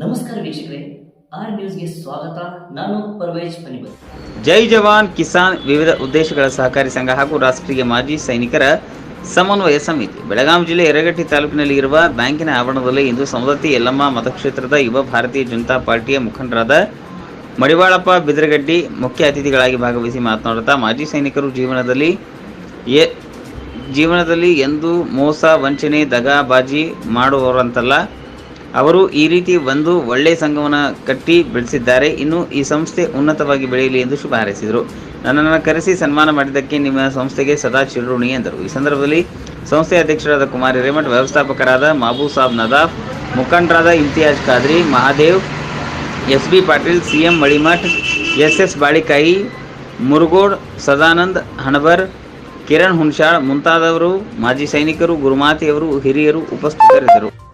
ನಮಸ್ಕಾರ ವೀಕ್ಷಕರೇ, ಆರ್ ನ್ಯೂಸ್ಗೆ ಸ್ವಾಗತ. ನಾನು ಪರ್ವೇಜ್ ಪನಿಬಲ್. ಜೈ ಜವಾನ್ ಕಿಸಾನ್ ವಿವಿಧ ಉದ್ದೇಶಗಳ ಸಹಕಾರಿ ಸಂಘ ಹಾಗೂ ರಾಷ್ಟ್ರೀಯ ಮಾಜಿ ಸೈನಿಕರ ಸಮನ್ವಯ ಸಮಿತಿ. ಬೆಳಗಾವಿ ಜಿಲ್ಲೆ ಯರಗಟ್ಟಿ ತಾಲೂಕಿನಲ್ಲಿ ಇರುವ ಬ್ಯಾಂಕಿನ ಆವರಣದಲ್ಲಿ ಇಂದು ಸವದತ್ತಿ ಯಲ್ಲಮ್ಮ ಮತಕ್ಷೇತ್ರದ ಯುವ ಭಾರತೀಯ ಜನತಾ ಪಾರ್ಟಿಯ ಮುಖಂಡರಾದ ಮಡಿವಾಳಪ್ಪ ಬಿದ್ರಗಡ್ಡಿ ಮುಖ್ಯ ಅತಿಥಿಗಳಾಗಿ ಭಾಗವಹಿಸಿ ಮಾತನಾಡುತ್ತಾ ಮಾಜಿ ಸೈನಿಕರು ಜೀವನದಲ್ಲಿ ಎ, ಜೀವನದಲ್ಲಿ ಎಂದು ಮೋಸ, ವಂಚನೆ, ದಗಾಬಾಜಿ ಮಾಡುವವರಂತಲ್ಲ. ಅವರು ಈ ರೀತಿ ಒಂದು ಒಳ್ಳೆಯ ಸಂಘವನ್ನು ಕಟ್ಟಿ ಬೆಳೆಸಿದ್ದಾರೆ. ಇನ್ನು ಈ ಸಂಸ್ಥೆ ಉನ್ನತವಾಗಿ ಬೆಳೆಯಲಿ ಎಂದು ಶುಭ ಹಾರೈಸಿದರು. ನನ್ನನ್ನು ಕರೆಸಿ ಸನ್ಮಾನ ಮಾಡಿದ್ದಕ್ಕೆ ನಿಮ್ಮ ಸಂಸ್ಥೆಗೆ ಸದಾ ಚಿರಋಣಿ ಎಂದರು. ಈ ಸಂದರ್ಭದಲ್ಲಿ ಸಂಸ್ಥೆಯ ಅಧ್ಯಕ್ಷರಾದ ಕುಮಾರಿ ರೇಮಠ್, ವ್ಯವಸ್ಥಾಪಕರಾದ ಮಾಬೂ ಸಾಬ್ ನದಾಫ್, ಮುಖಂಡರಾದ Imtiyaz Khadri, Mahadev, S B Patil C M Malimath, S S Balikai, Murugod, Sadanand, Hanabar, Kiran Hunasal ಮುಂತಾದವರು ಮಾಜಿ ಸೈನಿಕರು, ಗುರುಮಾತೆಯವರು, ಹಿರಿಯರು ಉಪಸ್ಥಿತರಿದ್ದರು.